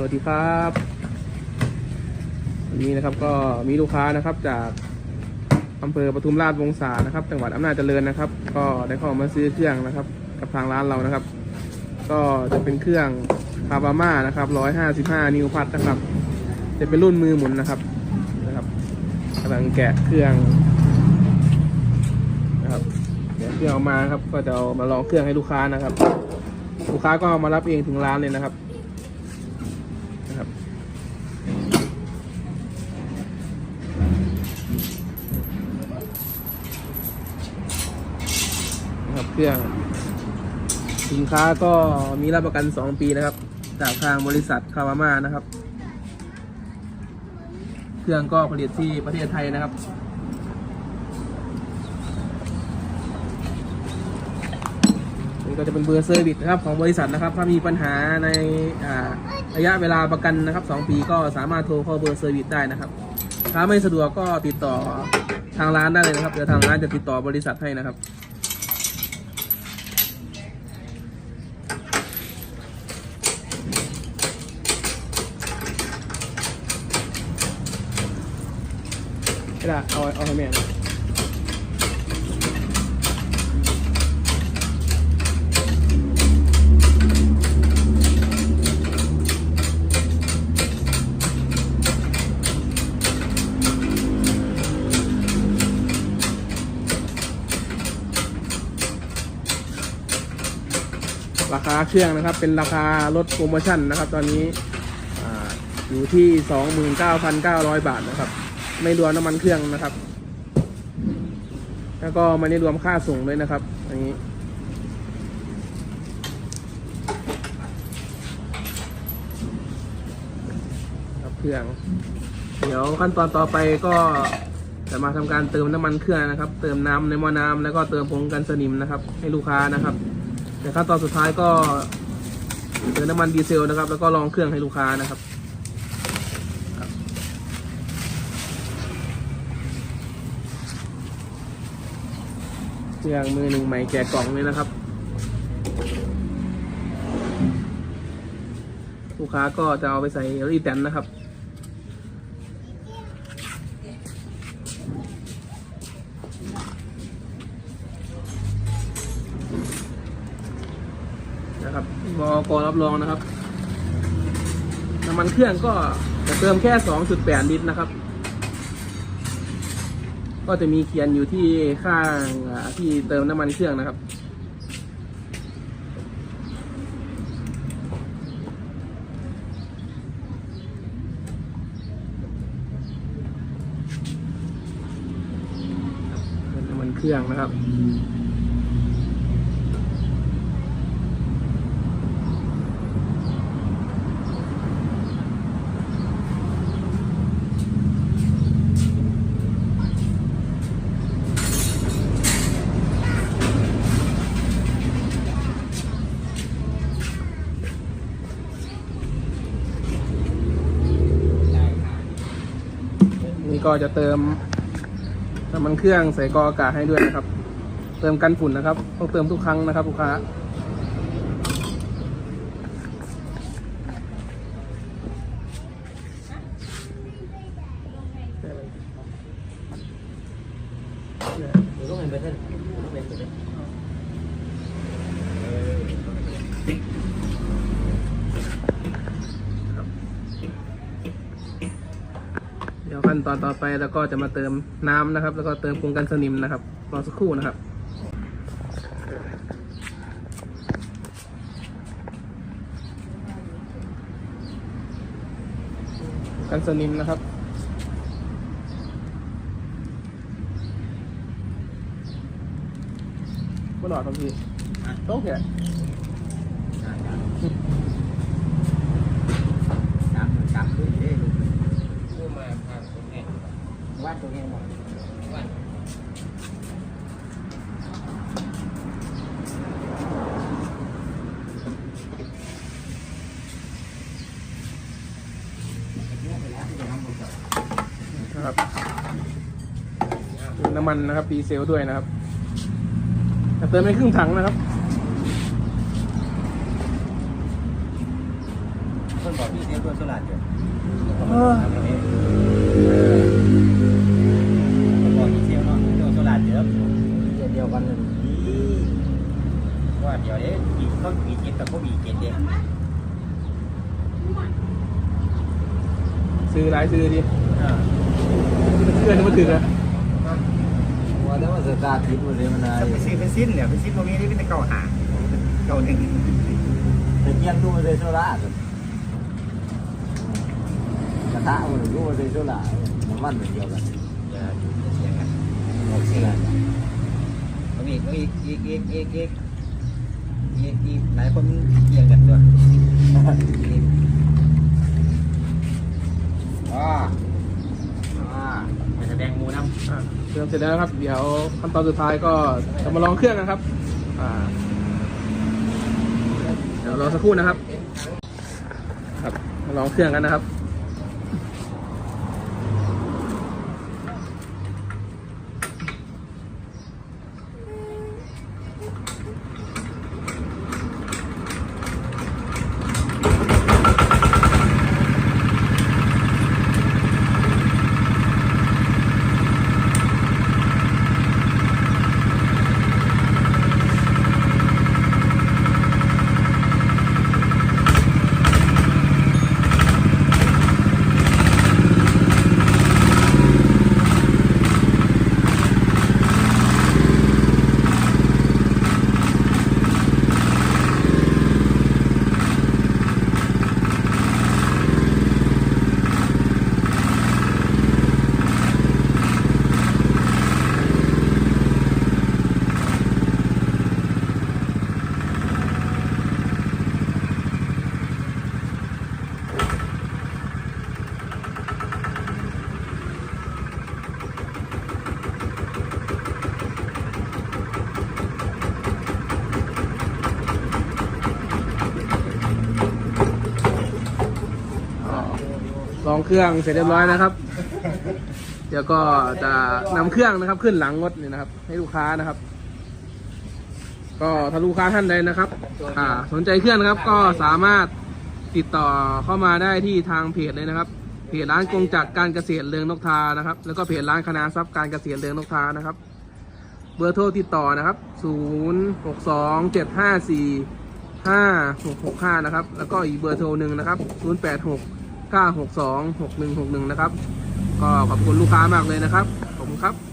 สวัสดีครับวันนี้นะครับก็มีลูกค้านะครับจากอำเภอปทุมราชวงศานะครับ จังหวัดอำนาจเจริญนะครับ ก็ได้เข้ามาซื้อเครื่องนะครับ กับทางร้านเรานะครับ ก็จะเป็นเครื่องคาบาม่านะครับ155 นิวพัทนะครับ จะเป็นรุ่นมือหมุนนะครับนะครับกำลังแกะเครื่องนะครับเดี๋ยวเครื่องออกมาครับ ก็จะเอามาลองเครื่องให้ลูกค้านะครับ ลูกค้าก็เอามารับเองถึงร้านเลยนะครับ นะครับ เครื่อง สินค้าก็มีรับประกัน 2 ปีนะครับ จากทางบริษัทคาวาม่านะครับ เครื่องก็ผลิตที่ประเทศไทยนะครับนี่ก็จะเป็นเบอร์เซอร์วิสนะครับของบริษัทนะครับ ถ้ามีปัญหาในอาระยะเวลาประกันนะครับ 2 ปีก็สามารถโทรเข้าเบอร์เซอร์วิสได้นะครับ ถ้าไม่สะดวกก็ติดต่อทางร้านได้เลยนะครับ เดี๋ยวทางร้านจะติดต่อบริษัทให้นะครับ ไม่ได้ เอาเอาให้แม่นะราคาเครื่องนะครับเป็นราคาลดโปรโมชั่นนะครับ ตอนนี้ออยู่ที่ 29,900 บาทนะครับ ไม่รวมน้ำมันเครื่องนะครับ แล้วก็ไม่ได้รวมค่าส่งด้วยนะครับ อันนี้ ครับเครื่อง เดี๋ยวขั้นตอนต่อไปก็จะมาทำการเติมน้ำมันเครื่องนะครับ เติมน้ำในหม้อน้ำแล้วก็เติมผงกันสนิมนะครับ ให้ลูกค้านะครับเดี๋ยวขั้นตอนสุดท้ายก็เติมน้ำมันดีเซลนะครับ แล้วก็ลองเครื่องให้ลูกค้านะครับ เครื่องมือหนึ่งใหม่แกะกล่องเลยนะครับ ลูกค้าก็จะเอาไปใส่รีแตนนะครับนะครับบอกรับรองนะครับ น้ำมันเครื่องก็จะเติมแค่ 2.8 ลิตรนะครับ ก็จะมีเขียนอยู่ที่ข้างที่เติมน้ำมันเครื่องนะครับเป็นน้ำมันเครื่องนะครับ นี้ก็จะเติมน้ำมันเครื่องใส่กออากาศให้ด้วยนะครับ เติมกันฝุ่นนะครับ ต้องเติมทุกครั้งนะครับลูกค้า นตอนต่อไปแล้วก็จะมาเติมน้ำนะครับ แล้วก็เติมปรุงกันสนิมนะครับรอสักครู่นะครับกันสนิมนะครับก็หลอดครับพี่โต๊ะแก cảm cảm cứ thế luôn พูดมาผ่านตรงนี้ quát tôi nghe một นะครับน้ำมันนะครับดีเซลด้วยนะครับแต่เติมไปครึ่งถังนะครับคนบอกดีเซลคนโซลาร์เดียวเออ ดียวกันเลยนี่ว่าเดี๋ยวเอ๊ะมีเขามีเจ็ดกับเขามีเจ็ดเด้ซื้อหลายซื้อดิอ่าเพื่อนมาถึงอะว่าแล้วว่าสตาร์ททิพย์เลยมันอะไรไปซื้อเป็นสิ้นเนี่ยเป็นสิ้นตรงนี้นี่เป็นเก่าหาเก่าหนึ่งแต่เกียงดูมันเลยโซล่กระทะมันดูมันเลยโซล่าน้ำมันเดียวกันอย่าอยู่อย่าเสียงกัน โอเคแล้วเขามีเขามีอีกอีกอีกอีกอีกอีกหลายคนเกี่ยงกันตัวอ่าอ่าไปแสดงมูน้ำอะเครื่องเสร็จแล้วนะครับ เดี๋ยวขั้นตอนสุดท้ายก็จะมาลองเครื่องนะครับอ่าเดี๋ยวรอสักครู่นะครับ ครับมาลองเครื่องกันนะครับ ลองเครื่องเสร็จเรียบร้อยนะครับ เดี๋ยวก็จะนำเครื่องนะครับ ขึ้นหลังรถนี่นะครับ ให้ลูกค้านะครับ ก็ถ้าลูกค้าท่านใดนะครับ อ่า สนใจเครื่องนะครับ ก็สามารถติดต่อเข้ามาได้ที่ทางเพจเลยนะครับ เพจร้านกงจักรการเกษตรเรืองนกทานะครับ แล้วก็เพจร้านคณะทรัพย์การเกษตรเรืองนกทานะครับ เบอร์โทรติดต่อนะครับ 0 6 2 7 5 4 5 6 6 5 นะครับ แล้วก็อีกเบอร์โทรหนึ่งนะครับ 086 8 6 9 6 2 6 1 6 1 นะครับ ก็ขอบคุณลูกค้ามากเลยนะครับ ขอบคุณครับ